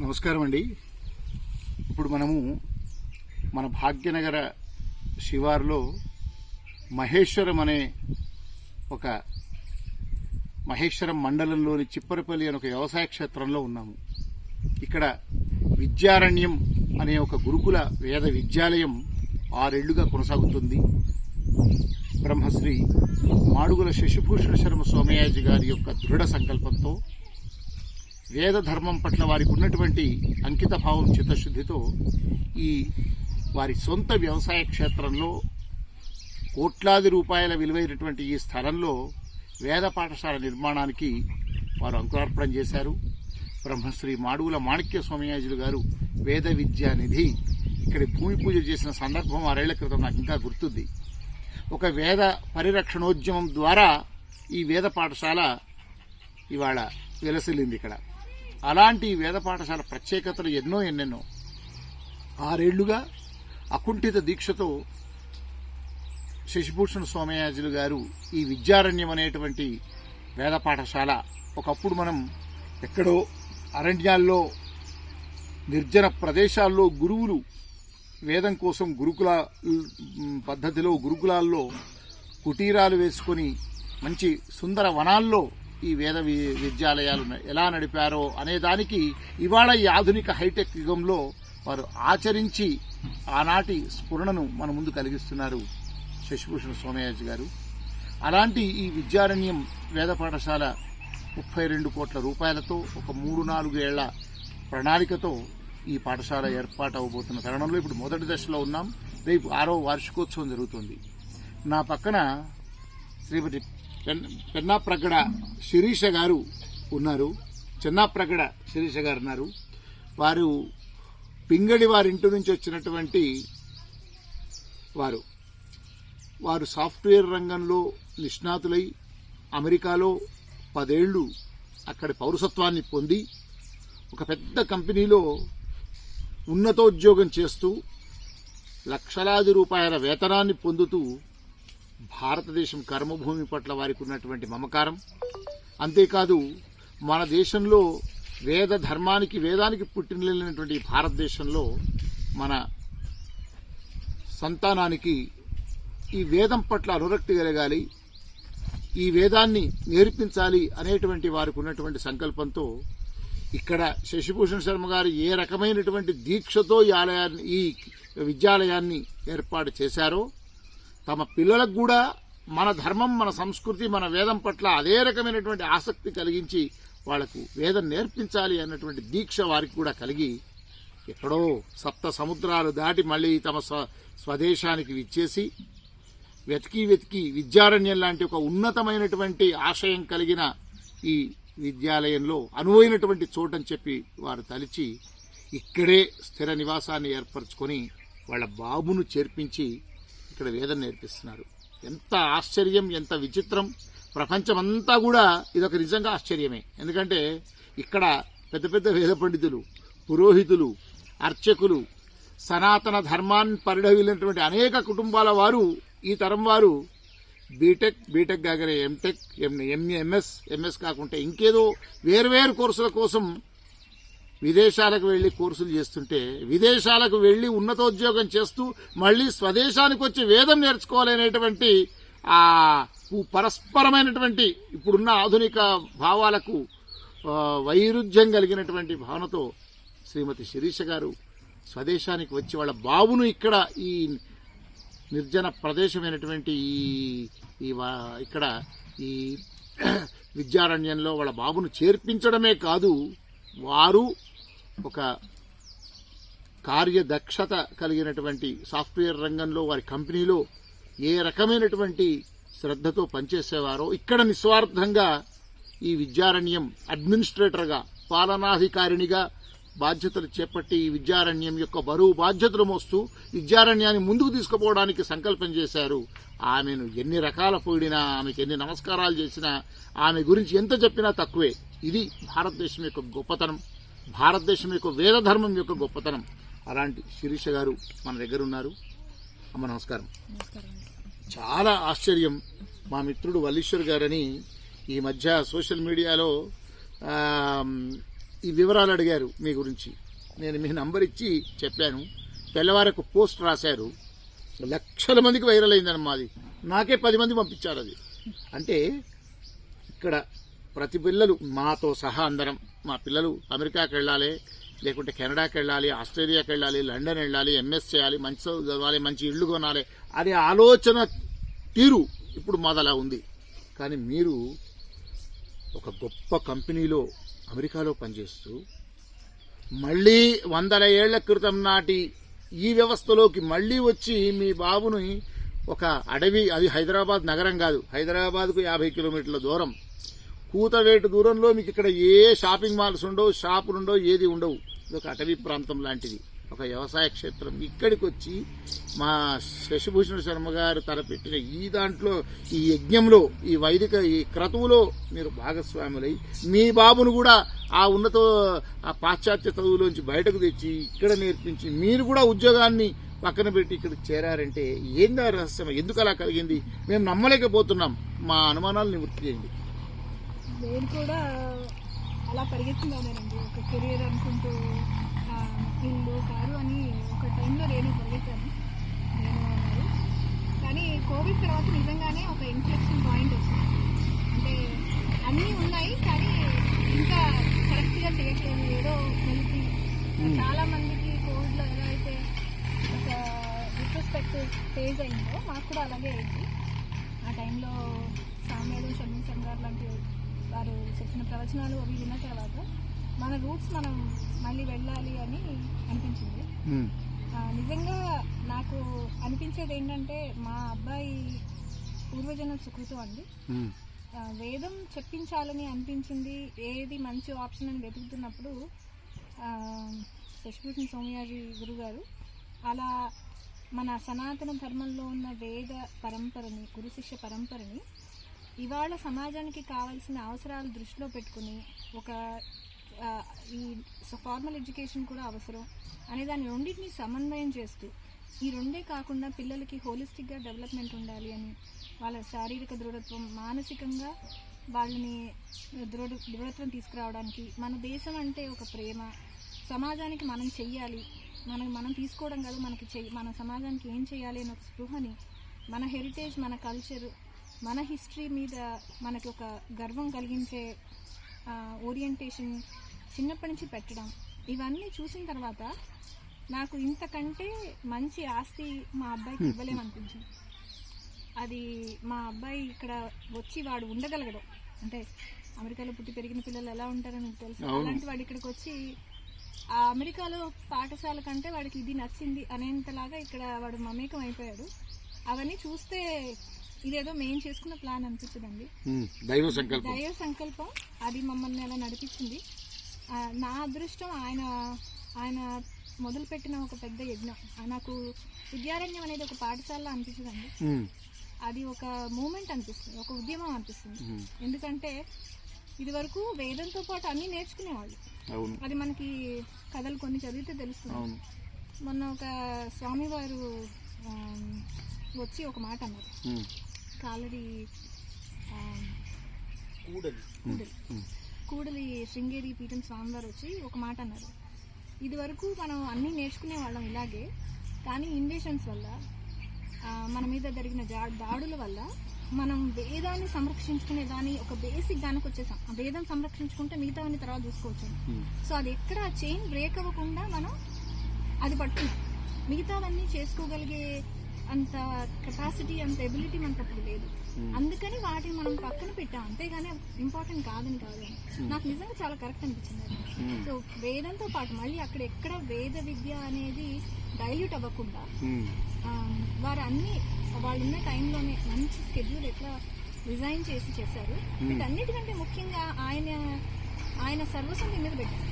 నమస్కారం అండి ఇప్పుడు మనము మన భాగ్యనగర శివారులో మహేశ్వరం అనే ఒక మహేశ్వరం మండలంలోని చిప్పరపల్లి అనే ఒక వ్యవసాయ క్షేత్రంలో ఉన్నాము. ఇక్కడ విద్యారణ్యం అనే ఒక గురుకుల వేద విద్యాలయం ఆరేళ్ళుగా కొనసాగుతుంది. బ్రహ్మశ్రీ మాడుగుల శశిభూషణ శర్మ సోమయాజి గారి యొక్క దృఢ సంకల్పంతో వేద ధర్మం పట్ల వారికి ఉన్నటువంటి అంకిత భావం చిత్తశుద్ధితో ఈ వారి సొంత వ్యవసాయ క్షేత్రంలో కోట్లాది రూపాయల విలువైనటువంటి ఈ స్థలంలో వేద పాఠశాల నిర్మాణానికి వారు అంకురార్పణ చేశారు. బ్రహ్మశ్రీ మాడుగుల మాణిక్య స్వామియాజులు గారు వేద విద్యా నిధి ఇక్కడ భూమి పూజ చేసిన సందర్భం ఆరేళ్ళ క్రితం నాకు ఇంకా గుర్తుంది. ఒక వేద పరిరక్షణోద్యమం ద్వారా ఈ వేద పాఠశాల ఇవాళ వెలసిల్లింది ఇక్కడ. అలాంటి వేద పాఠశాల ప్రత్యేకతలు ఎన్నో ఎన్నెన్నో. ఆరేళ్ళుగా అకుంఠిత దీక్షతో శశిభూషణ సోమయాజులు గారు ఈ విద్యారణ్యం అనేటువంటి వేద పాఠశాల ఒకప్పుడు మనం ఎక్కడో అరణ్యాల్లో నిర్జన ప్రదేశాల్లో గురువులు వేదం కోసం గురుకుల పద్ధతిలో గురుకులాల్లో కుటీరాలు వేసుకొని మంచి సుందర వనాల్లో ఈ వేద వి- విద్యాలయాలు ఎలా నడిపారో అనేదానికి ఇవాళ ఈ ఆధునిక హైటెక్ యుగంలో వారు ఆచరించి ఆనాటి స్ఫురణను మన ముందు కలిగిస్తున్నారు శశిభూషణ సోమయాజ్ గారు. అలాంటి ఈ విద్యారణ్యం వేద పాఠశాల ముప్పై రెండు కోట్ల రూపాయలతో ఒక మూడు నాలుగు ఏళ్ళ ప్రణాళికతో ఈ పాఠశాల ఏర్పాటు అవబోతున్న తరుణంలో ఇప్పుడు మొదటి దశలో ఉన్నాం. రేపు ఆరో వార్షికోత్సవం జరుగుతుంది. నా పక్కన శ్రీమతి పెన్ పెన్నాప్రగడ శిరీష గారు ఉన్నారు. చెన్నాప్రగడ శిరీష గారు ఉన్నారు. వారు పింగళి వారి ఇంటి నుంచి వచ్చినటువంటి వారు. వారు సాఫ్ట్వేర్ రంగంలో నిష్ణాతులై అమెరికాలో పదేళ్ళు అక్కడి పౌరసత్వాన్ని పొంది ఒక పెద్ద కంపెనీలో ఉన్నతోద్యోగం చేస్తూ లక్షలాది రూపాయల వేతనాన్ని పొందుతూ భారతదేశం కర్మభూమి పట్ల వారికి ఉన్నటువంటి మమకారం. అంతేకాదు మన దేశంలో వేద ధర్మానికి వేదానికి పుట్టినటువంటి భారతదేశంలో మన సంతానానికి ఈ వేదం పట్ల అనురక్తి కలగాలి ఈ వేదాన్ని నేర్పించాలి అనేటువంటి వారికి ఉన్నటువంటి సంకల్పంతో ఇక్కడ శశిభూషణ్ శర్మ గారు ఏ రకమైనటువంటి దీక్షతో ఈ ఆలయాన్ని ఈ విద్యాలయాన్ని ఏర్పాటు చేశారో తమ పిల్లలకు కూడా మన ధర్మం మన సంస్కృతి మన వేదం పట్ల అదే రకమైనటువంటి ఆసక్తి కలిగించి వాళ్ళకు వేదం నేర్పించాలి అన్నటువంటి దీక్ష వారికి కూడా కలిగి ఎక్కడో సప్త సముద్రాలు దాటి మళ్ళీ తమ స్వ స్వదేశానికి విచ్చేసి వెతికి వెతికి విద్యారణ్యం లాంటి ఒక ఉన్నతమైనటువంటి ఆశయం కలిగిన ఈ విద్యాలయంలో అనువైనటువంటి చోటని చెప్పి వారు తలిచి ఇక్కడే స్థిర నివాసాన్ని ఏర్పరచుకొని వాళ్ళ బాబును చేర్పించి ఇక్కడ వేదం నేర్పిస్తున్నారు. ఎంత ఆశ్చర్యం ఎంత విచిత్రం. ప్రపంచమంతా కూడా ఇదొక నిజంగా ఆశ్చర్యమే. ఎందుకంటే ఇక్కడ పెద్ద పెద్ద వేద పండితులు పురోహితులు అర్చకులు సనాతన ధర్మాన్ని పరిడవిలినటువంటి అనేక కుటుంబాల వారు ఈ తరం వారు బీటెక్ బీటెక్ కాగానే ఎంటెక్ ఎంఏ ఎంఎస్ ఎంఎస్ కాకుంటే ఇంకేదో వేరువేరు కోర్సుల కోసం విదేశాలకు వెళ్ళి కోర్సులు చేస్తుంటే విదేశాలకు వెళ్ళి ఉన్నతోద్యోగం చేస్తూ మళ్ళీ స్వదేశానికి వచ్చి వేదం నేర్చుకోవాలనేటువంటి ఆ పరస్పరమైనటువంటి ఇప్పుడున్న ఆధునిక భావాలకు వైరుధ్యం కలిగినటువంటి భావనతో శ్రీమతి శిరీష గారు స్వదేశానికి వచ్చి వాళ్ళ బాబును ఇక్కడ ఈ నిర్జన ప్రదేశమైనటువంటి ఈ ఈ ఇక్కడ ఈ విద్యారణ్యంలో వాళ్ళ బాబును చేర్పించడమే కాదు వారు ఒక కార్యదక్షత కలిగినటువంటి సాఫ్ట్వేర్ రంగంలో వారి కంపెనీలో ఏ రకమైనటువంటి శ్రద్ధతో పనిచేసేవారో ఇక్కడ నిస్వార్థంగా ఈ విద్యారణ్యం అడ్మినిస్ట్రేటర్గా పాలనాధికారినిగా బాధ్యతలు చేపట్టి ఈ విద్యారణ్యం యొక్క బరువు బాధ్యతలు మోస్తూ విద్యారణ్యాన్ని ముందుకు తీసుకుపోవడానికి సంకల్పం చేశారు. ఆమెను ఎన్ని రకాల పొగిడినా ఆమెకు ఎన్ని నమస్కారాలు చేసినా ఆమె గురించి ఎంత చెప్పినా తక్కువే. ఇది భారతదేశం యొక్క గొప్పతనం. భారతదేశం యొక్క వేద ధర్మం యొక్క గొప్పతనం. అలాంటి శిరీష గారు మన దగ్గర ఉన్నారు. అమ్మ నమస్కారం. చాలా ఆశ్చర్యం. మా మిత్రుడు వల్లీశ్వర్ గారని ఈ మధ్య సోషల్ మీడియాలో ఈ వివరాలు అడిగారు మీ గురించి. నేను మీ నంబర్ ఇచ్చి చెప్పాను. తెల్లవారకు పోస్ట్ రాశారు. లక్షల మందికి వైరల్ అయిందన్నమా అది నాకే పది మంది పంపించారు అది. అంటే ఇక్కడ ప్రతి పిల్లలు మాతో సహా అందరం. మా పిల్లలు అమెరికాకి వెళ్ళాలి లేకుంటే కెనడాకి వెళ్ళాలి ఆస్ట్రేలియాకి వెళ్ళాలి లండన్ వెళ్ళాలి ఎంఎస్ చేయాలి మంచి చదవాలి మంచి ఇల్లు కొనాలి అనే ఆలోచన తీరు ఇప్పుడు మాదలా ఉంది. కానీ మీరు ఒక గొప్ప కంపెనీలో అమెరికాలో పనిచేస్తూ మళ్ళీ వందల ఏళ్ళ క్రితం నాటి ఈ వ్యవస్థలోకి మళ్ళీ వచ్చి మీ బాబుని ఒక అడవి అది హైదరాబాద్ నగరం కాదు హైదరాబాద్కు యాభై కిలోమీటర్ల దూరం కూతవేటు దూరంలో మీకు ఇక్కడ ఏ షాపింగ్ మాల్స్ ఉండవు షాపులు ఉండవు ఏది ఉండవు. ఇది ఒక అటవీ ప్రాంతం లాంటిది. ఒక వ్యవసాయ క్షేత్రం. ఇక్కడికి వచ్చి మా శశిభూషణ శర్మ గారు తలపెట్టిన ఈ దాంట్లో ఈ యజ్ఞంలో ఈ వైదిక ఈ క్రతువులో మీరు భాగస్వాములై మీ బాబును కూడా ఆ ఉన్నత ఆ పాశ్చాత్య చదువులోంచి బయటకు తెచ్చి ఇక్కడ నేర్పించి మీరు కూడా ఉద్యోగాన్ని పక్కన పెట్టి ఇక్కడికి చేరారంటే ఏందా రహస్యం? ఎందుకు అలా కలిగింది? మేము నమ్మలేకపోతున్నాం. మా అనుమానాలు నివృత్తి చేయండి. నేను కూడా అలా పరిగెత్తున్నానండి ఒక కెరియర్ అనుకుంటూ ఇల్లు కారు అని ఒక టైంలో నేను పరిగెత్తాను. నేను అన్నారు కానీ కోవిడ్ తర్వాత నిజంగానే ఒక ఇన్ఫ్లెక్షన్ పాయింట్ వచ్చింది. అంటే అన్నీ ఉన్నాయి కానీ ఇంకా కరెక్ట్గా చేయట్లేదు. ఏదో కలిపి చాలా మందికి కోవిడ్లో ఎలా అయితే ఒక రిట్రోస్పెక్టివ్ ఫేజ్ అయిందో మాకు కూడా అలాగే అయింది. ఆ టైంలో సామ్యాలు షణ్ముఖం గారు లాంటి చెప్పిన ప్రవచనాలు అవి విన్న తర్వాత మన రూట్స్ మనం మళ్ళీ వెళ్ళాలి అని అనిపించింది. నిజంగా నాకు అనిపించేది ఏంటంటే మా అబ్బాయి పూర్వజన్మ సుకృతం అండి. వేదం చెప్పించాలని అనిపించింది. ఏది మంచి ఆప్షన్ అని వెతుకుతున్నప్పుడు శశిభూషణ్ సోమయాజీ గురుగారు అలా మన సనాతన ధర్మంలో ఉన్న వేద పరంపరని గురు శిష్య పరంపరని ఇవాళ సమాజానికి కావాల్సిన అవసరాలు దృష్టిలో పెట్టుకుని ఒక ఈ ఫార్మల్ ఎడ్యుకేషన్ కూడా అవసరం అనే దాని రెండింటిని సమన్వయం చేస్తూ ఈ రెండే కాకుండా పిల్లలకి హోలిస్టిక్గా డెవలప్మెంట్ ఉండాలి అని వాళ్ళ శారీరక దృఢత్వం మానసికంగా వాళ్ళని దృఢ దృఢత్వం తీసుకురావడానికి మన దేశం అంటే ఒక ప్రేమ. సమాజానికి మనం చెయ్యాలి. మనం మనం తీసుకోవడం కాదు మనకి చెయ్యి మన సమాజానికి ఏం చేయాలి అనే ఒక స్పృహని మన హెరిటేజ్ మన కల్చర్ మన హిస్టరీ మీద మనకి ఒక గర్వం కలిగించే ఓరియంటేషన్ చిన్నప్పటి నుంచి పెట్టడం. ఇవన్నీ చూసిన తర్వాత నాకు ఇంతకంటే మంచి ఆస్తి మా అబ్బాయికి ఇవ్వలేమనిపించింది అది మా అబ్బాయి ఇక్కడ వచ్చి వాడు ఉండగలగడం. అంటే అమెరికాలో పుట్టి పెరిగిన పిల్లలు ఎలా ఉంటారని తెలుసు. అలాంటి వాడు ఇక్కడికి వచ్చి ఆ అమెరికాలో పాఠశాల కంటే వాడికి ఇది నచ్చింది అనేంతలాగా ఇక్కడ వాడు మమేకం అయిపోయాడు. అవన్నీ చూస్తే ఇదేదో మేము చేసుకున్న ప్లాన్ అనిపించదండి. దైవ సంకల్పం. దైవ సంకల్పం. అది మమ్మల్ని అలా నడిపించింది. నా అదృష్టం ఆయన ఆయన మొదలుపెట్టిన ఒక పెద్ద యజ్ఞం. నాకు విద్యారణ్యం అనేది ఒక పాఠశాల అనిపించదండి. అది ఒక మూమెంట్ అనిపిస్తుంది ఒక ఉద్యమం అనిపిస్తుంది. ఎందుకంటే ఇది వరకు వేదంతో పాటు అన్నీ నేర్చుకునేవాళ్ళు. అది మనకి కథలు కొన్ని చదివితే తెలుస్తుంది. మొన్న ఒక స్వామివారు వచ్చి ఒక మాట అన్నారు. కాలడి ఆ, కూడలి. కూడలి. శృంగేరి పీఠం స్వామివారు వచ్చి ఒక మాట అన్నారు. ఇది వరకు మనం అన్నీ నేర్చుకునే వాళ్ళం ఇలాగే కానీ ఇన్వేషన్స్ వల్ల మన మీద జరిగిన దాడుల వల్ల మనం వేదాన్ని సంరక్షించుకునే దాని ఒక బేసిక్ దానికి వచ్చేసాం. ఆ వేదం సంరక్షించుకుంటే మిగతావన్నీ తర్వాత చూసుకోవచ్చు. సో అది ఎక్కడ చైన్ బ్రేక్ అవ్వకుండా మనం అది పట్టు మిగతావన్నీ చేసుకోగలిగే అంత కెపాసిటీ అంత ఎబిలిటీ మనకు అప్పుడు లేదు. అందుకని వాటిని మనం పక్కన పెట్టాం. అంతేగాని ఇంపార్టెంట్ కాదని కాదు. నాకు నిజంగా చాలా కరెక్ట్ అనిపించింది సో వేదంతో పాటు మళ్ళీ అక్కడ ఎక్కడ వేద విద్య అనేది డైల్యూట్ అవ్వకుండా ఆ, వారు అన్ని వాళ్ళు ఉన్న టైంలోనే మంచి స్కెడ్యూల్ ఎట్లా డిజైన్ చేసి చేశారు. వీటన్నిటికంటే ముఖ్యంగా ఆయన ఆయన సర్వస్వం మీద పెట్టారు.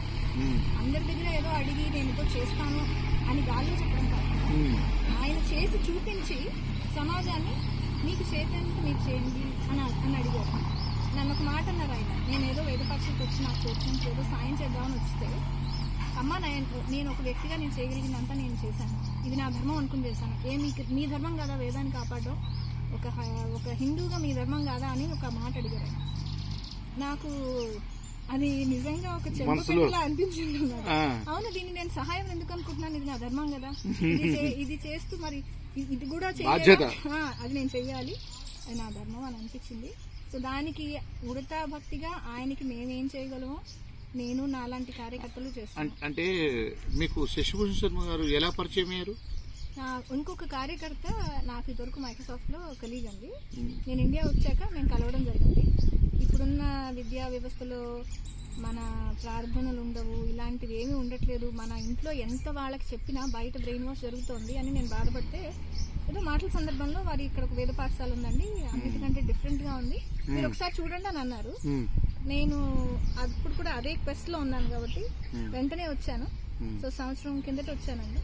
అందరి దగ్గర ఏదో అడిగి నేను ఏదో చేస్తాను అని గాల్లో చెప్పడం ఆయన చేసి చూపించి సమాజాన్ని మీకు చేతనంత మీరు చేయండి అని అని అడిగారు. నన్ను ఒక మాట అన్నారు ఆయన. నేను ఏదో వేద పరీక్షకు వచ్చి నాకు వచ్చినప్పుడు ఏదో సాయం చేద్దామని వస్తే అమ్మ నేను నేను ఒక వ్యక్తిగా నేను చేయగలిగినంత నేను చేశాను. ఇది నా ధర్మం అనుకుని చేశాను. ఏ మీకు మీ ధర్మం కాదా వేదాన్ని కాపాడడం? ఒక ఒక హిందూగా మీ ధర్మం కాదా? అని ఒక మాట అడిగారు నాకు అది నిజంగా ఒక. పెట్టేలా అనిపించింది అవును దీన్ని నేను సహాయం ఎందుకు అనుకుంటున్నాను? ఇది నా ధర్మం కదా. ఇది చేస్తూ మరి ఇది కూడా చేయాలా? అది నేను చెయ్యాలి. నా ధర్మం అని అనిపించింది. సో దానికి ఉడతా భక్తిగా ఆయనకి మేమేం చేయగలమో నేను నాలాంటి కార్యకర్తలు చేస్తాను అంటే మీకు శశిభూషణ్ శర్మ గారు ఎలా పరిచయం అయ్యారు? ఇంకొక కార్యకర్త నాకు ఇదివరకు మైక్రోసాఫ్ట్లో కలీగ్ అండి. ఉమ్, నేను ఇండియా వచ్చాక మేము కలవడం జరిగింది. ఇప్పుడున్న విద్యా వ్యవస్థలో మన ప్రార్థనలు ఉండవు ఇలాంటివి ఏమీ ఉండట్లేదు. మన ఇంట్లో ఎంత వాళ్ళకి చెప్పినా బయట బ్రెయిన్ వాష్ జరుగుతోంది అని నేను బాధపడితే ఏదో మాటల సందర్భంలో వారి ఇక్కడ ఒక వేద పాఠశాల ఉందండి అన్నిటికంటే డిఫరెంట్గా ఉంది. మీరు ఒకసారి చూడండి అని అన్నారు. నేను అప్పుడు కూడా అదే క్వెస్ట్లో ఉన్నాను కాబట్టి వెంటనే వచ్చాను. సో సంవత్సరం కిందట వచ్చానండి.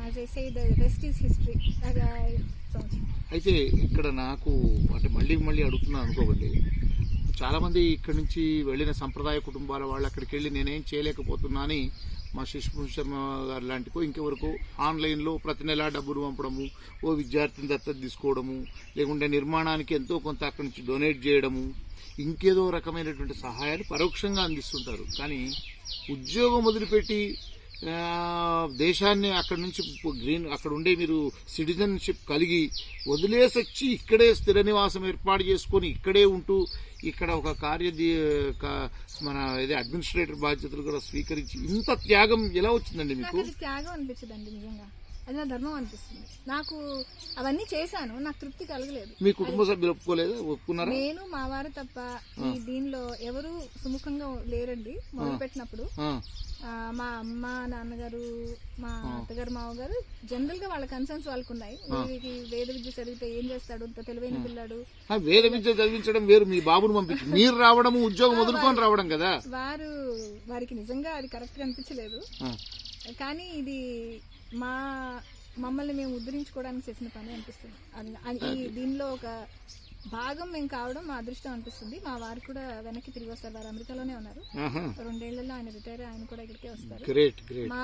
As I say the rest is history అయితే ఇక్కడ నాకు అంటే మళ్ళీ మళ్ళీ అడుగుతున్నాను అనుకోకండి. చాలామంది ఇక్కడి నుంచి వెళ్ళిన సంప్రదాయ కుటుంబాల వాళ్ళు అక్కడికి వెళ్ళి నేనేం చేయలేకపోతున్నా అని మా శిశుభూషణ్ శర్మ గారు లాంటికో ఇంకెవరకు ఆన్లైన్లో ప్రతి నెల డబ్బులు పంపడము ఓ విద్యార్థిని దత్తత తీసుకోవడము లేకుంటే నిర్మాణానికి ఎంతో కొంత అక్కడి నుంచి డొనేట్ చేయడము ఇంకేదో రకమైనటువంటి సహాయాలు పరోక్షంగా అందిస్తుంటారు. కానీ ఉద్యోగం వదిలిపెట్టి దేశాన్ని అక్కడ నుంచి గ్రీన్ అక్కడ ఉండే మీరు సిటిజన్షిప్ కలిగి వదిలేసి వచ్చి ఇక్కడే స్థిర నివాసం ఏర్పాటు చేసుకొని ఇక్కడే ఉంటూ ఇక్కడ ఒక కార్య మన ఇది అడ్మినిస్ట్రేటర్ బాధ్యతలు కూడా స్వీకరించి ఇంత త్యాగం ఎలా వచ్చిందండి మీకు? త్యాగం అనిపించదండి నిజంగా. అది నా ధర్మం అనిపిస్తుంది. నాకు అవన్నీ చేశాను నాకు తృప్తి కలగలేదు. మీ కుటుంబ సభ్యులు ఒప్పుకోలేదా? ఒప్పుకున్నారా? నేను మా వారు తప్ప ఈ దీనిలో ఎవరు సుముఖంగా లేరండి మొదలు పెట్టినప్పుడు. మా అమ్మ నాన్నగారు మా అత్తగారు మావగారు జనరల్గా వాళ్ళ కన్సర్న్స్ వాళ్ళకు ఉన్నాయి వీరికి వేద విద్య చదివితే ఏం చేస్తాడు? ఇంత తెలివైన పిల్లాడు. ఆ, వేద విద్య చదివించడం వేరు మీ బాబును పంపించి మీరు రావడము ఉద్యోగం వదులుకొని రావడం కదా? వారు వారికి నిజంగా అది కరెక్ట్ అనిపించలేదు. కానీ ఇది మా మమ్మల్ని మేము ఉద్ధరించుకోవడానికి చేసిన పని అనిపిస్తుంది. ఈ దీనిలో ఒక భాగం మేము కావడం మా అదృష్టం అనిపిస్తుంది. మా వారు కూడా వెనక్కి తిరిగి వస్తారు. వారు అమెరికాలోనే ఉన్నారు. రెండేళ్ళలో ఆయన రిటైర్ ఆయన కూడా ఇక్కడికే వస్తారు. మా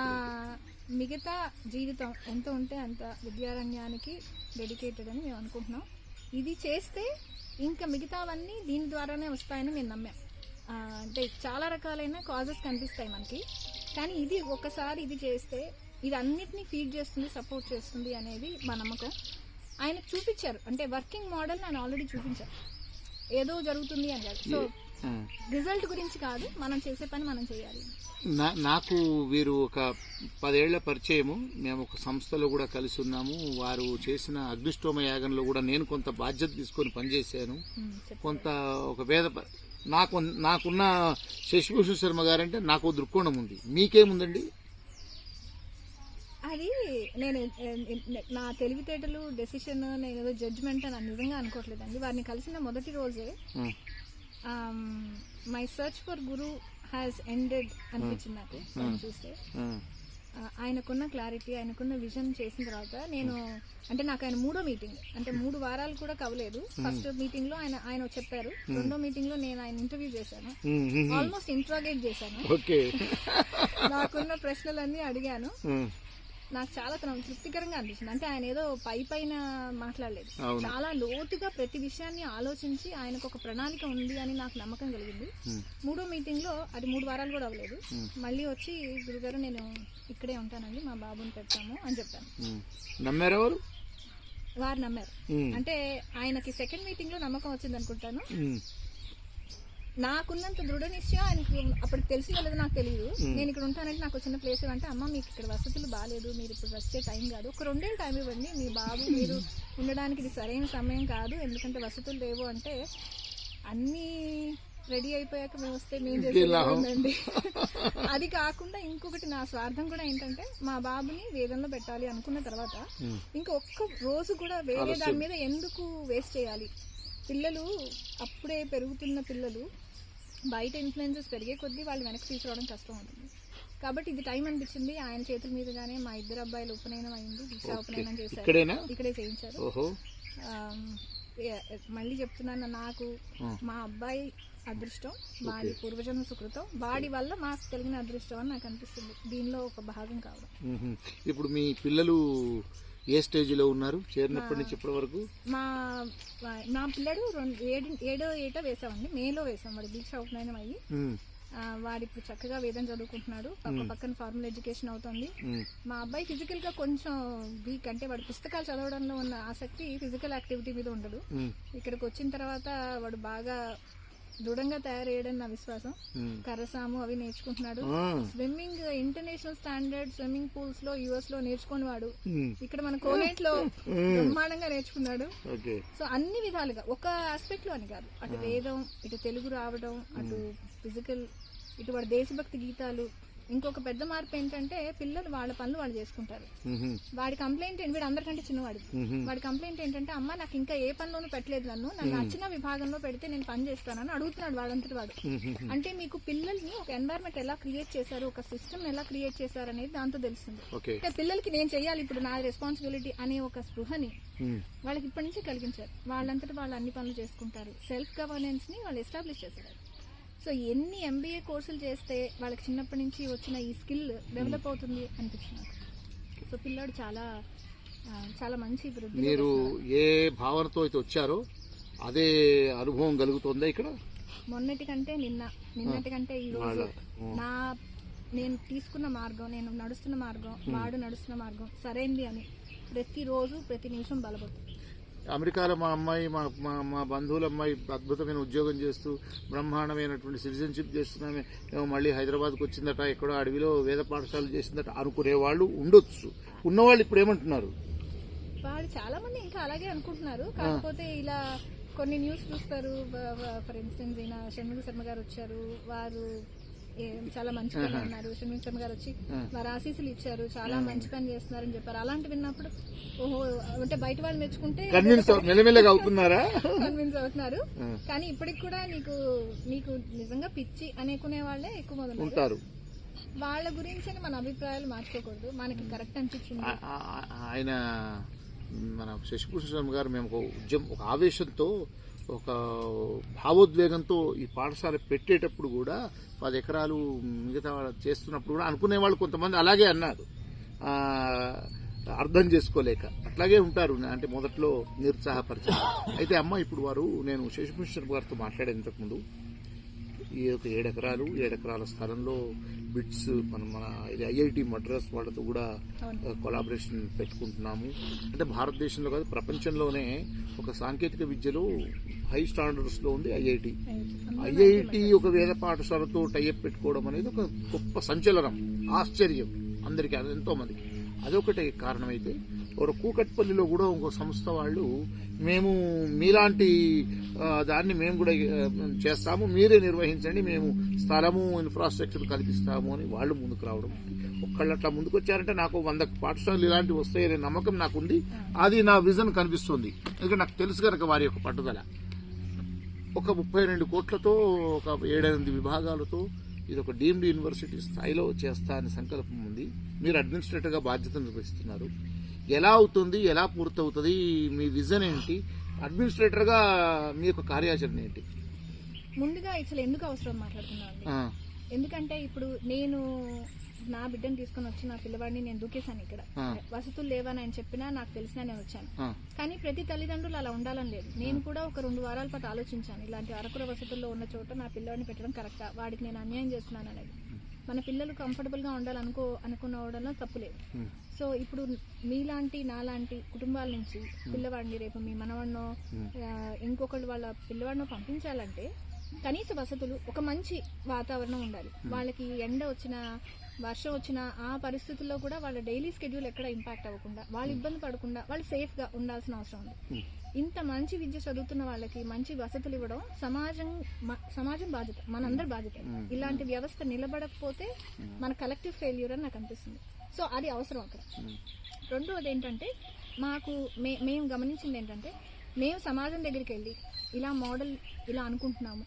మిగతా జీవితం ఎంత ఉంటే అంత విద్యారణ్యానికి డెడికేటెడ్ అని మేము అనుకుంటున్నాం. ఇది చేస్తే ఇంకా మిగతావన్నీ దీని ద్వారానే వస్తాయని మేము నమ్మాం. అంటే చాలా రకాలైన కాజెస్ కనిపిస్తాయి మనకి. కానీ ఇది ఒకసారి ఇది చేస్తే ఇది అన్నిటినీ ఫీడ్ చేస్తుంది సపోర్ట్ చేస్తుంది అనేది మా నమ్మకం. ఆయన చూపించారు. అంటే వర్కింగ్ మోడల్ ఆయన ఆల్రెడీ చూపించారు. ఏదో జరుగుతుంది అని కాదు సో. రిజల్ట్ గురించి కాదు మనం చేసే పని మనం చేయాలి. నాకు వీరు ఒక పదేళ్ళ పరిచయము. మేము ఒక సంస్థలో కూడా కలిసి ఉన్నాము. వారు చేసిన అగ్నిష్టోమ యాగంలో కూడా నేను కొంత బాధ్యత తీసుకొని పనిచేశాను. కొంత ఒక వేద నాకు నాకున్న శశిభూషణ్ శర్మ గారంటే నాకు దృక్కోణం ఉంది. మీకేముందండి? అది నేను నా తెలివితేటలు డెసిషన్ నేను ఏదో జడ్జ్మెంట్ అని నిజంగా అనుకోవట్లేదండి. వారిని కలిసిన మొదటి రోజే my search for guru has ended అనిపించింది నాకు. వారిని చూస్తే. ఆ, ఆ, ఆయనకున్న క్లారిటీ ఆయనకున్న విజన్ చేసిన తర్వాత నేను అంటే నాకు ఆయన మూడో మీటింగ్ అంటే మూడు వారాలు కూడా కవలేదు ఫస్ట్ మీటింగ్లో ఆయన ఆయన చెప్పారు. రెండో మీటింగ్లో నేను ఆయన ఇంటర్వ్యూ చేశాను. ఆల్మోస్ట్ ఇంట్రాగేట్ చేశాను. నాకున్న ప్రశ్నలన్నీ అడిగాను. నాకు చాలా తృ- తృప్తికరంగా అనిపించింది. అంటే ఆయన ఏదో పై పైన మాట్లాడలేదు. చాలా లోతుగా ప్రతి విషయాన్ని ఆలోచించి ఆయనకు ఒక ప్రణాళిక ఉంది అని నాకు నమ్మకం కలిగింది. మూడో మీటింగ్లో అది మూడు వారాలు కూడా అవ్వలేదు. మళ్ళీ వచ్చి గురుగారు నేను ఇక్కడే ఉంటానండి మా బాబుని పెడతాము అని చెప్పాను. ఉమ్. నమ్మారెవరు వారు నమ్మారు. అంటే ఆయనకి సెకండ్ మీటింగ్లో నమ్మకం వచ్చింది అనుకుంటాను నాకున్నంత దృఢ నిశ్చయం ఆయనకి అప్పటికి తెలిసిందో లేదో నాకు తెలియదు నేను ఇక్కడ ఉంటానంటే నాకు చిన్న ప్లేస్ అంటే అమ్మ మీకు ఇక్కడ వసతులు బాగాలేదు మీరు ఇప్పుడు వచ్చే టైం కాదు. ఒక రెండేళ్ళు టైం ఇవ్వండి మీ బాబు మీరు ఉండడానికి ఇది సరైన సమయం కాదు ఎందుకంటే వసతులు లేవు అంటే అన్నీ రెడీ అయిపోయాక మేము వస్తే మేము చేసేది అది కాకుండా ఇంకొకటి నా స్వార్థం కూడా ఏంటంటే మా బాబుని వేదంలో పెట్టాలి అనుకున్న తర్వాత ఇంకా ఒక్క రోజు కూడా వేరే దాని మీద ఎందుకు వేస్ట్ చేయాలి? పిల్లలు అప్పుడే పెరుగుతున్న పిల్లలు బయట ఇన్ఫ్లుయెన్సెస్ పెరిగే కొద్దీ వాళ్ళు వెనక్కి తీసుకురావడం కష్టం అవుతుంది. కాబట్టి ఇది టైం అనిపించింది. ఆయన చేతుల మీదుగానే మా ఇద్దరు అబ్బాయిలు ఉపనయనం అయింది. దీక్షా ఉపనయనం చేశారు. ఇక్కడే చేయించారు. మళ్ళీ చెప్తున్నాను నాకు. మా అబ్బాయి అదృష్టం వాడి పూర్వజన్మ సుకృతం. వాడి వల్ల మాకు కలిగిన అదృష్టం అని నాకు అనిపిస్తుంది. దీనిలో ఒక భాగం కావడం. ఇప్పుడు మీ పిల్లలు ఏ స్టేజ్లో ఉన్నారు? చేరినప్పటి నుంచి ఇప్పటి వరకు మా మా పిల్లడు రెండు ఏడు ఏడో ఏటో వేసామండి మేలో వేసాం. వాడి దీక్ష ఉపనయనం అయ్యి. వాడు ఇప్పుడు చక్కగా వేదం చదువుకుంటున్నాడు. పక్క పక్కన ఫార్మల్ ఎడ్యుకేషన్ అవుతుంది. మా అబ్బాయి ఫిజికల్గా కొంచెం వీక్ అంటే వాడు పుస్తకాలు చదవడంలో ఉన్న ఆసక్తి ఫిజికల్ యాక్టివిటీ మీద ఉండదు. ఇక్కడికి వచ్చిన తర్వాత వాడు బాగా దృఢంగా తయారయ్యాడని నా విశ్వాసం. ఉమ్. కర్రసాము అవి నేర్చుకుంటున్నాడు. స్విమ్మింగ్ ఇంటర్నేషనల్ స్టాండర్డ్ స్విమ్మింగ్ పూల్స్లో యుఎస్లో నేర్చుకుని వాడు. ఉమ్, ఇక్కడ మన కోనేట్లో బ్రహ్మాండంగా నేర్చుకున్నాడు. సో అన్ని విధాలుగా ఒక ఆస్పెక్ట్లో అని కాదు. అటు వేదం ఇటు తెలుగు రావడం అటు ఫిజికల్ ఇటు వాడు దేశభక్తి గీతాలు ఇంకొక పెద్ద మార్పు ఏంటంటే పిల్లలు వాళ్ళ పనులు వాళ్ళు చేసుకుంటారు. వాడి కంప్లైంట్ ఏంటి? వీడు అందరికంటే చిన్నవాడు. వాడి కంప్లైంట్ ఏంటంటే అమ్మ నాకు ఇంకా ఏ పనిలోనూ పెట్టలేదు నన్ను. నన్ను నచ్చిన విభాగంలో పెడితే నేను పని చేస్తానని అడుగుతున్నాడు వాడంతటి వాడు. అంటే మీకు పిల్లల్ని ఒక ఎన్వైరన్మెంట్ ఎలా క్రియేట్ చేశారు ఒక సిస్టమ్ ఎలా క్రియేట్ చేశారు అనేది దాంతో తెలుస్తుంది. అంటే పిల్లలకి నేను చేయాలి ఇప్పుడు నా రెస్పాన్సిబిలిటీ అనే ఒక స్పృహని వాళ్ళకి ఇప్పటి నుంచి కలిగించారు. వాళ్ళంతటా వాళ్ళు అన్ని పనులు చేసుకుంటారు. సెల్ఫ్ గవర్నెన్స్ని వాళ్ళు ఎస్టాబ్లిష్ చేశారు. సో ఎన్ని ఎంబీఏ కోర్సులు చేస్తే వాళ్ళకి చిన్నప్పటి నుంచి వచ్చిన ఈ స్కిల్ డెవలప్ అవుతుంది అనిపించింది సో పిల్లాడు చాలా చాలా మంచి వృద్ధి మీరు ఏ భావనతో అయితే వచ్చారో అదే అనుభవం కలుగుతుందా ఇక్కడ? మొన్నటి కంటే నిన్న నిన్నటి కంటే ఈ రోజు. నా నేను తీసుకున్న మార్గం నేను నడుస్తున్న మార్గం వాడు నడుస్తున్న మార్గం సరైంది అని ప్రతిరోజు ప్రతి నిమిషం బలపడుతుంది. అమెరికాలో మా అమ్మాయి మా మా మా బంధువుల అమ్మాయి అద్భుతమైన ఉద్యోగం చేస్తూ బ్రహ్మాండమైనటువంటి సిటిజన్షిప్ చేస్తున్నామే. మేము మళ్ళీ హైదరాబాద్కు వచ్చిందట ఎక్కడో అడవిలో వేద పాఠశాల చేసిందట అనుకునే వాళ్ళు ఉండొచ్చు. ఉన్నవాళ్ళు ఇప్పుడు ఏమంటున్నారు? వాళ్ళు చాలా మంది ఇంకా అలాగే అనుకుంటున్నారు. కాకపోతే ఇలా కొన్ని న్యూస్ చూస్తారు. ఫర్ ఇన్స్టెన్స్ ఈయన షణ్ముఖ శర్మ గారు వచ్చారు. వారు చాలా మంచి పని అన్నారు. శర్మ గారు వచ్చి వారు ఆశీస్సులు ఇచ్చారు. చాలా మంచి పని చేస్తున్నారని చెప్పారు. అలాంటి విన్నప్పుడు ఓహో అంటే బయట వాళ్ళు మెచ్చుకుంటే కన్విన్స్ అవుతున్నారా? కన్విన్స్ అవుతున్నారు. కానీ ఇప్పటికి కూడా నీకు నీకు నిజంగా పిచ్చి అనేకునే వాళ్ళే ఎక్కువ మంది ఉన్నారు. ఉంటారు. వాళ్ళ గురించి మన అభిప్రాయాలు మార్చుకోకూడదు. మనకి కరెక్ట్ అనిపించింది. ఆయన మన శశిభూషణ్ గారు మేము ఒక ఉద్యమం ఒక ఆవేశంతో ఒక భావోద్వేగంతో ఈ పాఠశాల పెట్టేటప్పుడు కూడా పది ఎకరాలు మిగతా వాళ్ళు చేస్తున్నప్పుడు కూడా అనుకునే వాళ్ళు కొంతమంది అలాగే అన్నారు. అర్థం చేసుకోలేక అట్లాగే ఉంటారు. అంటే మొదట్లో నిరుత్సాహపరిచారు. అయితే అమ్మ ఇప్పుడు వారు నేను శశిభూషణ్ గారితో మాట్లాడేంతకు ముందు ఈ యొక్క ఏడు ఎకరాలు ఏడు ఎకరాల స్థలంలో బిట్స్ మన మన ఇది ఐఐటి మద్రాస్ వాళ్ళతో కూడా. కొలాబరేషన్ పెట్టుకుంటున్నాము. అంటే భారతదేశంలో కాదు ప్రపంచంలోనే ఒక సాంకేతిక విద్యలో హై స్టాండర్డ్స్లో ఉంది ఐఐటి. ఐఐటి. ఒక వేద పాఠశాలతో టైఅప్ పెట్టుకోవడం అనేది ఒక గొప్ప సంచలనం ఆశ్చర్యం అందరికీ అది ఎంతో మందికి అదొకటి కారణమైతే ఒక కూకట్పల్లిలో కూడా ఇంకో సంస్థ వాళ్ళు మేము మీలాంటి దాన్ని మేము కూడా చేస్తాము మీరే నిర్వహించండి మేము స్థలము ఇన్ఫ్రాస్ట్రక్చర్ కల్పిస్తాము అని వాళ్ళు ముందుకు రావడం. ఒక్కళ్ళు అట్లా ముందుకు వచ్చారంటే నాకు వంద పాఠశాలలు ఇలాంటివి వస్తాయనే నమ్మకం నాకు ఉంది అది నా విజన్ కనిపిస్తుంది. ఎందుకంటే నాకు తెలుసు కనుక వారి యొక్క పట్టుదల. ఒక ముప్పై రెండు కోట్లతో ఒక ఏడెనిమిది విభాగాలతో ఇది ఒక డీమ్డ్ యూనివర్సిటీ స్థాయిలో చేస్తా అనే సంకల్పం ఉంది. మీరు అడ్మినిస్ట్రేటర్గా బాధ్యత నిర్వహిస్తున్నారు. ఎలా అవుతుంది ఎలా పూర్తవుతుంది మీ విజన్ ఏంటి అడ్మినిస్ట్రేటర్గా మీ యొక్క కార్యాచరణ ఏంటి? ముందుగా అసలు ఎందుకు అవసరం మాట్లాడుతున్నాను ఎందుకంటే ఇప్పుడు నేను నా బిడ్డను తీసుకొని వచ్చి నా పిల్లవాడిని నేను దూకేశాను ఇక్కడ. వసతులు లేవని ఆయన చెప్పినా నాకు తెలిసినా నేను వచ్చాను. కానీ ప్రతి తల్లిదండ్రులు అలా ఉండాలని లేదు. నేను కూడా ఒక రెండు వారాల పాటు ఆలోచించాను ఇలాంటి అరకుర వసతుల్లో ఉన్న చోట నా పిల్లవాడిని పెట్టడం కరెక్టా? వాడికి నేను అన్యాయం చేస్తున్నాను అనేది. మన పిల్లలు కంఫర్టబుల్గా ఉండాలనుకో అనుకున్నవడంలో తప్పు లేదు. సో ఇప్పుడు మీలాంటి నాలాంటి కుటుంబాల నుంచి పిల్లవాడిని రేపు మీ మనవాడినో ఆ, ఇంకొకళ్ళు వాళ్ళ పిల్లవాడినో పంపించాలంటే కనీస వసతులు ఒక మంచి వాతావరణం ఉండాలి. వాళ్ళకి ఎండ వచ్చిన వర్షం వచ్చిన ఆ పరిస్థితుల్లో కూడా వాళ్ళ డైలీ స్కెడ్యూల్ ఎక్కడ ఇంపాక్ట్ అవ్వకుండా వాళ్ళు ఇబ్బంది పడకుండా వాళ్ళు సేఫ్గా ఉండాల్సిన అవసరం ఉంది. ఇంత మంచి విద్య చదువుతున్న వాళ్ళకి మంచి వసతులు ఇవ్వడం సమాజం సమాజం బాధ్యత మనందరి బాధ్యత. ఇలాంటి వ్యవస్థ నిలబడకపోతే మన కలెక్టివ్ ఫెయిల్యూర్ అని నాకు అనిపిస్తుంది. సో అది అవసరం అక్కడ. రెండవది ఏంటంటే మాకు మే మేము గమనించింది ఏంటంటే మేము సమాజం దగ్గరికి వెళ్ళి ఇలా మోడల్ ఇలా అనుకుంటున్నాము.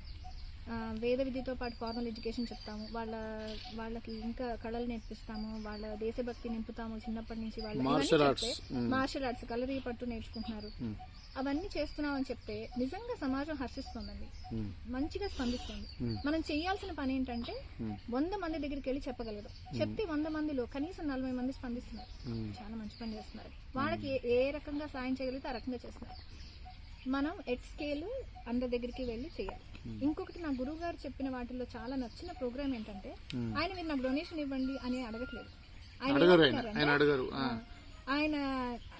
వేద విద్యతో పాటు ఫార్మల్ ఎడ్యుకేషన్ చెప్తాము. వాళ్ళ వాళ్ళకి ఇంకా కళలు నేర్పిస్తాము. వాళ్ళ దేశభక్తి నింపుతాము చిన్నప్పటి నుంచి. వాళ్ళ. మార్షల్ ఆర్ట్స్ కలరీ పట్టు నేర్చుకుంటున్నారు. అవన్నీ చేస్తున్నామని చెప్తే నిజంగా సమాజం హర్షిస్తుందండి. మంచిగా స్పందిస్తుంది. మనం చేయాల్సిన పని ఏంటంటే వంద మంది దగ్గరికి వెళ్ళి చెప్పగలరు. చెప్తే వంద మందిలో కనీసం నలభై మంది స్పందిస్తున్నారు. చాలా మంచి పని చేస్తున్నారు. వాళ్ళకి ఏ- ఏ రకంగా సాయం చేయగలిగితే ఆ రకంగా చేస్తున్నారు. మనం ఎట్ స్కేల్ అందరి దగ్గరికి వెళ్ళి చేయాలి. ఇంకొకటి నా గురువు గారు చెప్పిన వాటిల్లో చాలా నచ్చిన ప్రోగ్రామ్ ఏంటంటే ఆయన మీరు నాకు డొనేషన్ ఇవ్వండి అని అడగట్లేదు. ఆయన అడగరు ఆయన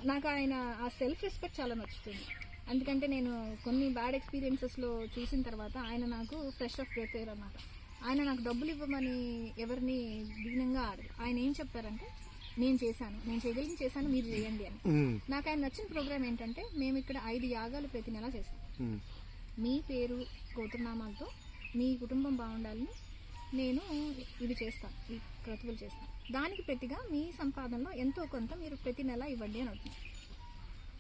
నాకు ఆయన ఆ సెల్ఫ్ రెస్పెక్ట్ చాలా నచ్చుతుంది. ఎందుకంటే నేను కొన్ని బ్యాడ్ ఎక్స్పీరియన్సెస్లో చూసిన తర్వాత ఆయన నాకు ఫ్రెష్ ఆఫ్ ఎయిర్ అన్నమాట. ఆయన నాకు డబ్బులు ఇవ్వమని ఎవరిని దీనంగా ఆడరు ఆయన ఏం చెప్పారంటే నేను చేశాను. నేను చేయగలిగి చేశాను. మీరు చేయండి అని. నాకు ఆయన నచ్చిన ప్రోగ్రామ్ ఏంటంటే మేము ఇక్కడ ఐదు యాగాలు ప్రతి నెల చేస్తాం. మీ పేరు గోత్రనామాలతో మీ కుటుంబం బాగుండాలని నేను ఇవి చేస్తాను. క్రతువులు చేస్తాను దానికి ప్రతిగా మీ సంపాదనలో ఎంతో కొంత మీరు ప్రతి నెల ఇవ్వండి అని అవుతుంది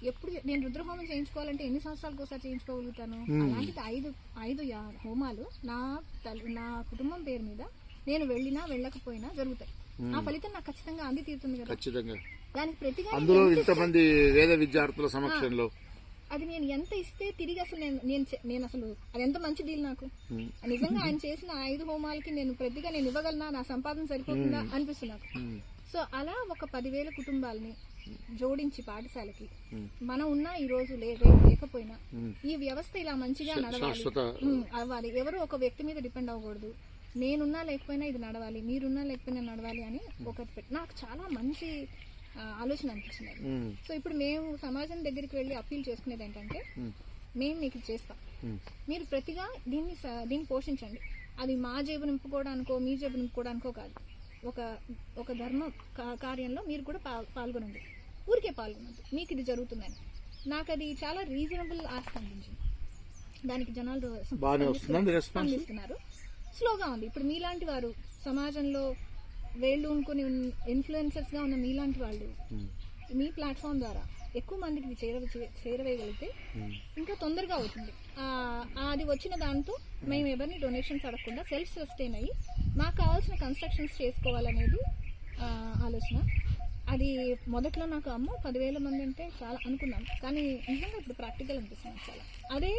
ఎప్పుడు నేను రుద్రహోమం చేయించుకోవాలంటే ఎన్ని సంవత్సరాలకు ఒకసారి చేయించుకోగలుగుతాను? అలాంటిది ఐదు ఐదు హోమాలు నా తల్లి నా కుటుంబం పేరు మీద నేను వెళ్ళినా వెళ్ళకపోయినా జరుగుతాయి. ఆ ఫలితం నాకు ఖచ్చితంగా అంది తీరుతుంది కదా. ఖచ్చితంగా. దానికి ప్రతిగా అందులో ఇంతమంది వేద విద్యార్థుల సమక్షంలో అది నేను ఎంత ఇస్తే తిరిగి అసలు నేను నేను నేను అసలు అది ఎంత మంచి డీల్ నాకు. నిజంగా ఆయన చేసిన ఐదు హోమాలకి నేను ప్రతిగా నేను ఇవ్వగలనా? నా సంపాదన సరిపోతుందా? అనిపిస్తుంది నాకు. సో అలా ఒక పదివేల కుటుంబాలని జోడించి పాఠశాలకి. మనం ఉన్నా ఈ రోజు లేకపోయినా. ఈ వ్యవస్థ ఇలా మంచిగా నడవాలి. అవ్వాలి. ఎవరు ఒక వ్యక్తి మీద డిపెండ్ అవ్వకూడదు. నేనున్నా లేకపోయినా ఇది నడవాలి. మీరున్నా లేకపోయినా నడవాలి అని ఒకటి పెట్టి నాకు చాలా మంచి ఆలోచన అనిపించింది సో ఇప్పుడు మేము సమాజం దగ్గరికి వెళ్ళి అప్పీల్ చేసుకునేది ఏంటంటే మేము. మీకు చేస్తాం. మీరు ప్రతిగా దీన్ని దీన్ని పోషించండి. అది మా జేబు నింపుకోవడానికో మీ జేబు నింపుకోవడానికో కాదు. ఒక ఒక ధర్మ కార్యంలో మీరు కూడా పాల్గొనండి. ఊరికే పాల్గొనండి. మీకు ఇది జరుగుతుందని. నాకు అది చాలా రీజనబుల్ ఆస్తి అనిపించింది. దానికి జనాలు స్లోగా ఉంది. ఇప్పుడు మీలాంటి వారు సమాజంలో వేళ్ళు ఉనుకుని ఇన్ఫ్లుయెన్సర్స్గా ఉన్న మీలాంటి వాళ్ళు మీ ప్లాట్ఫామ్ ద్వారా ఎక్కువ మందికి చేరవ చేరవేయగలిగితే. ఇంకా తొందరగా అవుతుంది. అది వచ్చిన దాంతో మేము ఎవరిని డొనేషన్స్ అడగకుండా సెల్ఫ్ సస్టైన్ అయ్యి మాకు కావాల్సిన కన్స్ట్రక్షన్స్ చేసుకోవాలనేది ఆలోచన. అది మొదట్లో నాకు అమ్మో పదివేల మంది అంటే చాలా అనుకున్నాను కానీ నిజంగా ఇప్పుడు ప్రాక్టికల్ అనిపిస్తుంది చాలా. అదే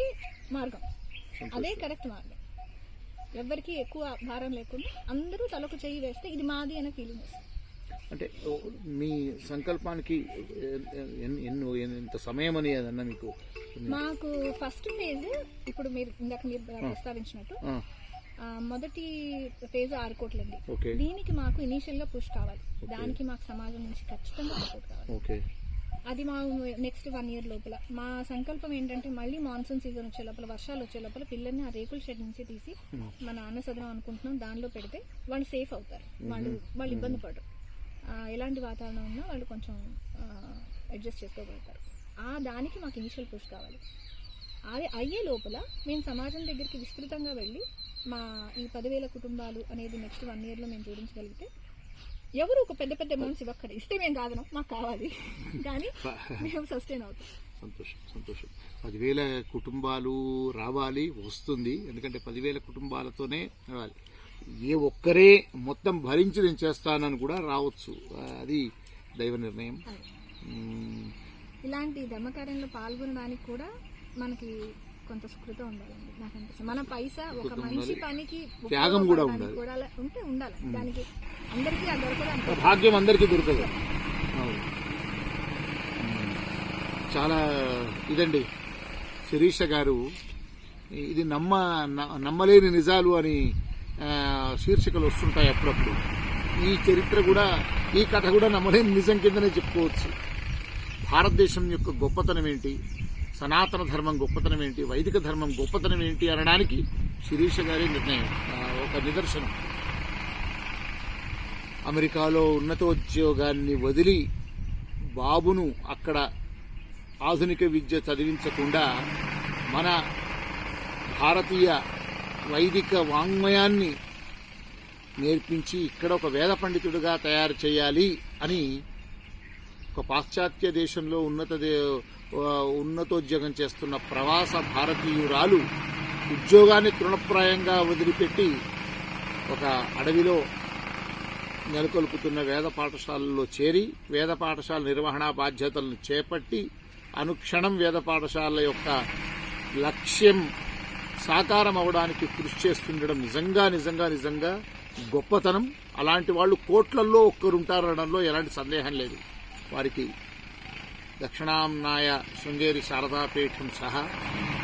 మార్గం. అదే కరెక్ట్ మార్గం. ఎవరికి ఎక్కువ భారం లేకుండా అందరూ తలకు చెయ్యి వేస్తే ఇది మాది అనే ఫీలింగ్ వస్తుంది. అంటే మీ సంకల్పానికి ఎన్- ఎన్- ఎన్నో ఎంత సమయం అని అదన్నా మీకు మాకు ఫస్ట్ ఫేజ్ ఇప్పుడు మీరు ఇందాక మీరు ప్రస్తావించినట్టు మొదటి ఫేజ్ ఆరు కోట్లండి దీనికి మాకు ఇనీషియల్గా పుష్ కావాలి. దానికి మాకు సమాజం నుంచి ఖచ్చితంగా సపోర్ట్ కావాలి. ఓకే. అది మా నెక్స్ట్ వన్ ఇయర్ లోపల. మా సంకల్పం ఏంటంటే మళ్ళీ మాన్సూన్ సీజన్ వచ్చే లోపల వర్షాలు వచ్చే లోపల పిల్లల్ని ఆ రేకుల షెడ్ నుంచి తీసి మా నాన్న సదనం అనుకుంటున్నాం. దానిలో పెడితే వాళ్ళు సేఫ్ అవుతారు. వాళ్ళు వాళ్ళు ఇబ్బంది పడరు. ఎలాంటి వాతావరణం ఉన్నా వాళ్ళు కొంచెం అడ్జస్ట్ చేసుకోగలుగుతారు. ఆ దానికి మాకు ఇనిషియల్ పుష్ కావాలి. అది అయ్యే లోపల మేము సమాజం దగ్గరికి విస్తృతంగా వెళ్ళి మా ఈ పదివేల కుటుంబాలు అనేది నెక్స్ట్ వన్ ఇయర్లో మేము జోడించగలిగితే ఎవరు ఒక పెద్ద పెద్ద అమౌంట్స్ ఇవ్వక్కడ ఇస్తే మేము కాదను మాకు కావాలి. కానీ మేము సస్టైన్ అవుతాం. సంతోషం సంతోషం. పదివేల కుటుంబాలు రావాలి వస్తుంది. ఎందుకంటే పదివేల కుటుంబాలతోనే రావాలి. ఏ ఒక్కరే మొత్తం భరించి నేను చేస్తానని కూడా రావచ్చు. అది దైవ నిర్ణయం. ఇలాంటి ధర్మకార్యంలో పాల్గొనడానికి కూడా మనకి కొంత స్కృత ఉండాలండి. నాకు అనిపిస్తుంది. మన పైసా ఒక మనిషి పనికి త్యాగం కూడా కూడా ఉంటే ఉండాలి. దానికి భాగ్యం అందరికీ దొరకదు. చాలా ఇదండి. శిరీష గారు ఇది నమ్మ న- నమ్మలేని నిజాలు అని శీర్షికలు వస్తుంటాయి అప్పుడప్పుడు. ఈ చరిత్ర కూడా ఈ కథ కూడా నమ్మలేని నిజం కిందనే చెప్పుకోవచ్చు. భారతదేశం యొక్క గొప్పతనం ఏంటి? సనాతన ధర్మం గొప్పతనం ఏంటి? వైదిక ధర్మం గొప్పతనం ఏంటి? అనడానికి శిరీష గారి నిర్ణయం ఒక నిదర్శనం. అమెరికాలో ఉన్నతోద్యోగాన్ని వదిలి బాబును అక్కడ ఆధునిక విద్య చదివించకుండా మన భారతీయ వైదిక వాంగ్మయాన్ని నేర్పించి ఇక్కడ ఒక వేద పండితుడిగా తయారు చేయాలి అని ఒక పాశ్చాత్య దేశంలో ఉన్నత ఉన్నతోద్యోగం చేస్తున్న ప్రవాస భారతీయురాలు ఉద్యోగాన్ని తృణప్రాయంగా వదిలిపెట్టి ఒక అడవిలో నెలకొల్పుతున్న వేద పాఠశాలల్లో చేరి వేద పాఠశాల నిర్వహణ బాధ్యతలను చేపట్టి అనుక్షణం వేద పాఠశాల యొక్క లక్ష్యం సాకారం అవడానికి కృషి చేస్తుండడం నిజంగా నిజంగా నిజంగా గొప్పతనం. అలాంటి వాళ్ళు కోట్లల్లో ఒక్కరుంటారనడంలో ఎలాంటి సందేహం లేదు. వారికి దక్షిణాంనాయ శృంగేరి శారదాపీఠం సహా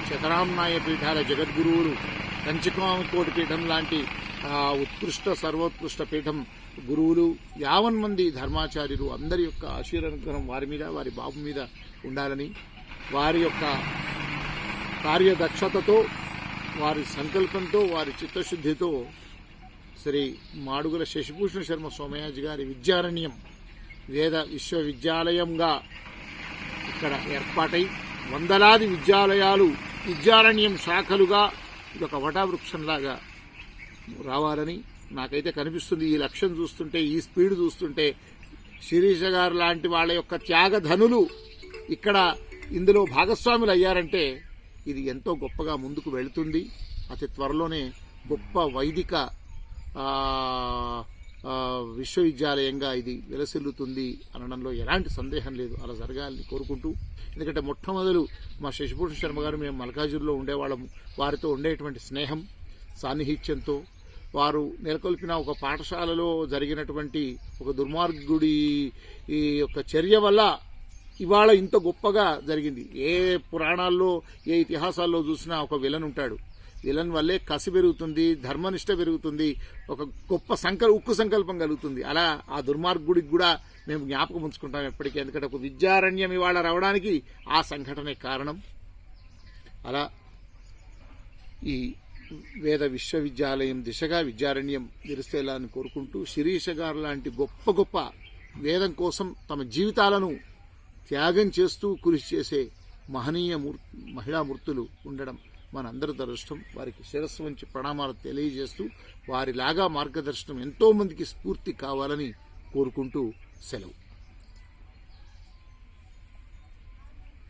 శతరాంనాయ పీఠాల జగద్గురువులు కంచికోమకోటి పీఠం లాంటి ఉత్కృష్ట సర్వోత్కృష్ట పీఠం గురువులు యావన్ మంది ధర్మాచార్యులు అందరి యొక్క ఆశీర్వనుగ్రహం వారి మీద వారి బాబు మీద ఉండాలని వారి యొక్క కార్యదక్షతతో వారి సంకల్పంతో వారి చిత్తశుద్ధితో శ్రీ మాడుగుల శశిభూషణ శర్మ సోమయాజి గారి విద్యారణ్యం వేద విశ్వవిద్యాలయంగా ఇక్కడ ఏర్పాటై వందలాది విద్యాలయాలు విద్యారణ్యం శాఖలుగా ఇది ఒక వటావృక్షంలాగా రావాలని నాకైతే కనిపిస్తుంది ఈ లక్ష్యం చూస్తుంటే ఈ స్పీడ్ చూస్తుంటే శిరీష గారు లాంటి వాళ్ళ యొక్క త్యాగధనులు ఇక్కడ ఇందులో భాగస్వాములు అయ్యారంటే ఇది ఎంతో గొప్పగా ముందుకు వెళుతుంది. అతి త్వరలోనే గొప్ప వైదిక విశ్వవిద్యాలయంగా ఇది విలసిల్లుతుంది అనడంలో ఎలాంటి సందేహం లేదు. అలా జరగాలని కోరుకుంటూ ఎందుకంటే మొట్టమొదలు మా శశిభూషణ్ శర్మ గారు మేము మల్కాజూరులో ఉండేవాళ్ళము. వారితో ఉండేటువంటి స్నేహం సాన్నిహిత్యంతో వారు నెలకొల్పిన ఒక పాఠశాలలో జరిగినటువంటి ఒక దుర్మార్గుడి ఈ యొక్క చర్య వల్ల ఇవాళ ఇంత గొప్పగా జరిగింది. ఏ పురాణాల్లో ఏ ఇతిహాసాల్లో చూసినా ఒక విలన్ ఉంటాడు. విలన్ వల్లే కసి పెరుగుతుంది ధర్మనిష్ట పెరుగుతుంది ఒక గొప్ప సంకల్ ఉక్కు సంకల్పం కలుగుతుంది. అలా ఆ దుర్మార్గుడికి కూడా మేము జ్ఞాపకం ఉంచుకుంటాం ఎప్పటికీ. ఎందుకంటే ఒక విద్యారణ్యం ఇవాళ రావడానికి ఆ సంఘటనే కారణం. అలా ఈ వేద విశ్వవిద్యాలయం దిశగా విద్యారణ్యం విరిసేలాని కోరుకుంటూ శిరీష గారు లాంటి గొప్ప గొప్ప వేదం కోసం తమ జీవితాలను త్యాగం చేస్తూ కృషి చేసే మహనీయ మూర్ మహిళామూర్తులు ఉండడం మనందరి దృష్టం వారికి శిరస్సు వంచి ప్రణామాలు తెలియజేస్తూ వారిలాగా మార్గదర్శనం ఎంతోమందికి స్ఫూర్తి కావాలని కోరుకుంటూ సెలవు.